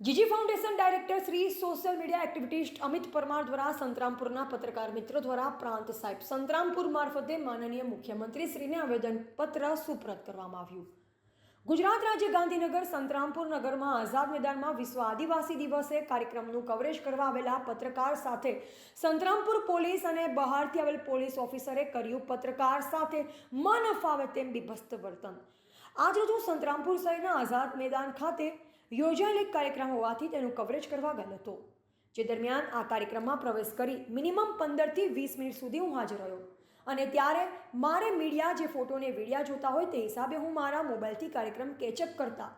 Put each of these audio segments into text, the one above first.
GG foundation director Shri social media activist Amit Parmar દ્વારા સંતરામપુરના પત્રકાર મિત્રો દ્વારા પ્રાંત સાહેબ સંતરામપુર મારફતે માનનીય મુખ્યમંત્રી શ્રીને આવેદનપત્ર સુપ્રત કરવામાં આવ્યું. ગુજરાત રાજ્ય ગાંધીનગર સંતરામપુર નગરમાં આઝાદ મેદાનમાં વિશ્વ આદિવાસી દિવસે કાર્યક્રમનું કવરેજ કરવા આવેલા પત્રકાર સાથે સંતરામપુર પોલીસ અને બહારથી આવેલ પોલીસ ઓફિસરે કર્યું પત્રકાર સાથે મન ફાવે તેમ બીભસ્ત વર્તન. આજે હું સંતરામપુર શહેરના આઝાદ મેદાન ખાતે યોજાયેલ એક કાર્યક્રમ હોવાથી તેનું કવરેજ કરવા ગયો હતો, જે દરમિયાન આ કાર્યક્રમમાં પ્રવેશ કરી મિનિમમ પંદરથી વીસ મિનિટ સુધી હું હાજર રહ્યો. અને ત્યારે મારે મીડિયા જે ફોટોને વીડિયા જોતા હોય તે હિસાબે હું મારા મોબાઈલથી કાર્યક્રમ કેચઅપ કરતા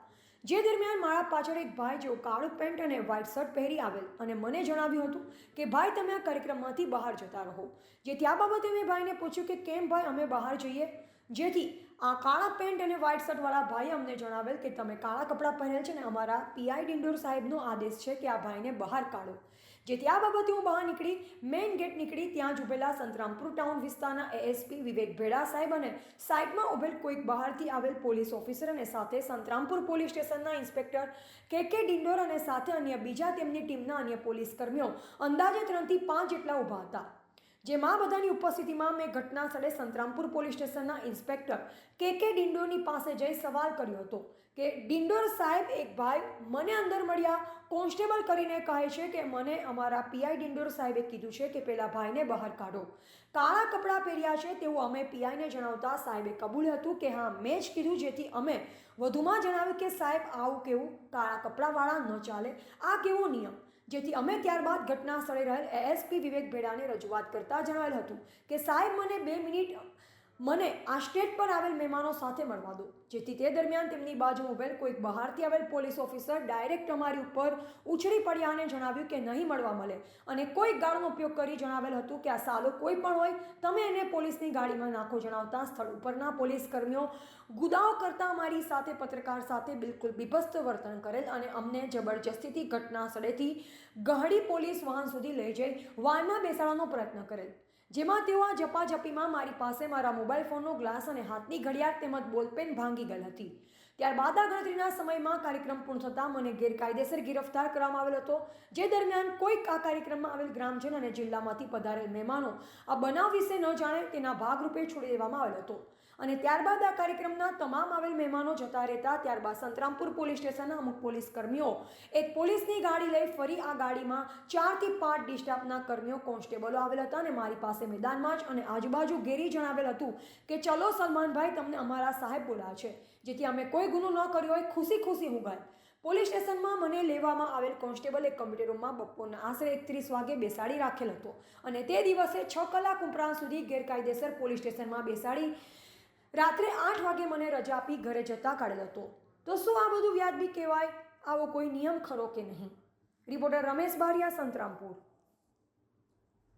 જે દરમિયાન મારા પાછળ એક ભાઈ જેઓ કાળું પેન્ટ અને વ્હાઇટ શર્ટ પહેરી આવેલ અને મને જણાવ્યું હતું કે, ભાઈ, તમે આ કાર્યક્રમમાંથી બહાર જતા રહો. જેથી આ બાબતે મેં ભાઈને પૂછ્યું કે, કેમ ભાઈ, અમે બહાર જઈએ? જેથી આ કાળા પેન્ટ અને વ્હાઇટ શર્ટવાળા ભાઈએ અમને જણાવેલ કે, તમે કાળા કપડાં પહેરેલ છે ને, અમારા પીઆઈ ડિંડોર સાહેબનો આદેશ છે કે આ ભાઈને બહાર કાઢો. જેથી આ બાબતે હું બહાર નીકળી, મેઇન ગેટ નીકળી, ત્યાં જ ઉભેલા સંતરામપુર ટાઉન વિસ્તારના એએસપી વિવેક ભેડા સાહેબ અને સાઇડમાં ઉભેલ કોઈક બહારથી આવેલ પોલીસ ઓફિસર અને સાથે સંતરામપુર પોલીસ સ્ટેશનના ઇન્સ્પેક્ટર કે કે ડિંડોર અને સાથે અન્ય બીજા તેમની ટીમના અન્ય પોલીસ કર્મીઓ અંદાજે ત્રણથી પાંચ જેટલા ઊભા હતા. જેમાં બધાની ઉપસ્થિતિમાં મેં ઘટના સ્થળે સંતરામપુર પોલીસ સ્ટેશનના ઇન્સ્પેક્ટર કે કે ડિંડોરની પાસે જઈ સવાલ કર્યો હતો કે ડિંડોર સાહેબ એક ભાઈ મને અંદર મળ્યા, કોન્સ્ટેબલ કરીને કહે છે કે મને અમારા પીઆઈ ડિંડોર સાહેબે કીધું છે કે પેલા ભાઈને બહાર કાઢો. કાળા કપડાં પહેર્યા છે તેવું અમે પીઆઈને જણાવતા સાહેબે કબૂલ હતું કે હા, મેં જ કીધું જેથી અમે વધુમાં જણાવ્યું કે સાહેબ, આવું કેવું કાળા કપડાંવાળા ન ચાલે, આ કેવો નિયમ? જેથી અમે ત્યારબાદ ઘટના સ્થળે રહેલ એએસપી વિવેક ભેડાને રજૂઆત કરતા જણાવેલ હતું કે સાહેબ, મને બે મિનિટ મને આ સ્ટેટ પર આવેલ મહેમાનો સાથે મળવા દો. જેથી તે દરમિયાન તેમની બાજુ ઉભેલ કોઈક બહારથી આવેલ પોલીસ ઓફિસર ડાયરેક્ટ અમારી ઉપર ઉછળી પડ્યા અને જણાવ્યું કે નહીં મળવા મળે. અને કોઈ ગાળનો ઉપયોગ કરી જણાવેલ હતું કે આ સાલો કોઈ પણ હોય, તમે એને પોલીસની ગાડીમાં નાખો જણાવતા સ્થળ ઉપરના પોલીસ કર્મીઓ ગુદાઓ કરતા અમારી સાથે પત્રકાર સાથે બિલકુલ બીભસ્ત વર્તન કરેલ અને અમને જબરજસ્તીથી ઘટના સ્થળેથી ગહડી પોલીસ વાહન સુધી લઈ જઈ વાનમાં બેસાડવાનો પ્રયત્ન કરેલ. જેમાં તેઓ આ ઝપાઝપીમાં મારી પાસે મારા મોબાઈલ ફોનનો ગ્લાસ અને હાથની ઘડિયાળ તેમજ બોલપેન ભાંગી ગઈ હતી. ત્યારબાદ આ ગણતરીના સમયમાં કાર્યક્રમ પૂર્ણ થતાં મને ગેરકાયદેસર ગિરફ્તાર કરવામાં આવેલ હતો. જે દરમિયાન કોઈક આ કાર્યક્રમમાં આવેલ ગ્રામજન અને જિલ્લામાંથી પધારેલ મહેમાનો આ બનાવ વિશે ન જાણે તેના ભાગરૂપે છોડી દેવામાં આવેલ હતો. અને ત્યારબાદ આ કાર્યક્રમના તમામ આવેલ મહેમાનો જતા રહેતા ત્યારબાદ સંતરામપુર પોલીસ સ્ટેશનના અમુક પોલીસ કર્મીઓ એક પોલીસની ગાડી લઈ ફરી આ ગાડીમાં ચારથી પાંચ ડિસ્ટાફના કર્મીઓ કોન્સ્ટેબલો આવેલ હતા અને મારી પાસે મેદાનમાં જ અને આજુબાજુ ઘેરી જણાવેલ હતું. કે ચલો સલમાનભાઈ, તમને અમારા સાહેબ બોલાવે છે. જેથી અમે કોઈ ગુનો ન કર્યો હોય, ખુશી ખુશી હું ગાય. પોલીસ સ્ટેશનમાં મને લેવામાં આવેલ કોન્સ્ટેબલ એક કમ્પ્યુટર રૂમમાં બપોરના આશરે એકત્રીસ વાગે બેસાડી રાખેલ હતો અને તે દિવસે છ કલાક ઉપરાંત સુધી ગેરકાયદેસર પોલીસ સ્ટેશનમાં બેસાડી રાત્રે આઠ વાગે મને રજા આપી ઘરે જતા કાઢેલ હતો. તો શું આ બધું વ્યાજબી કહેવાય? આવો કોઈ નિયમ ખરો કે નહીં? રિપોર્ટર રમેશ બારિયા સંતરામપુર.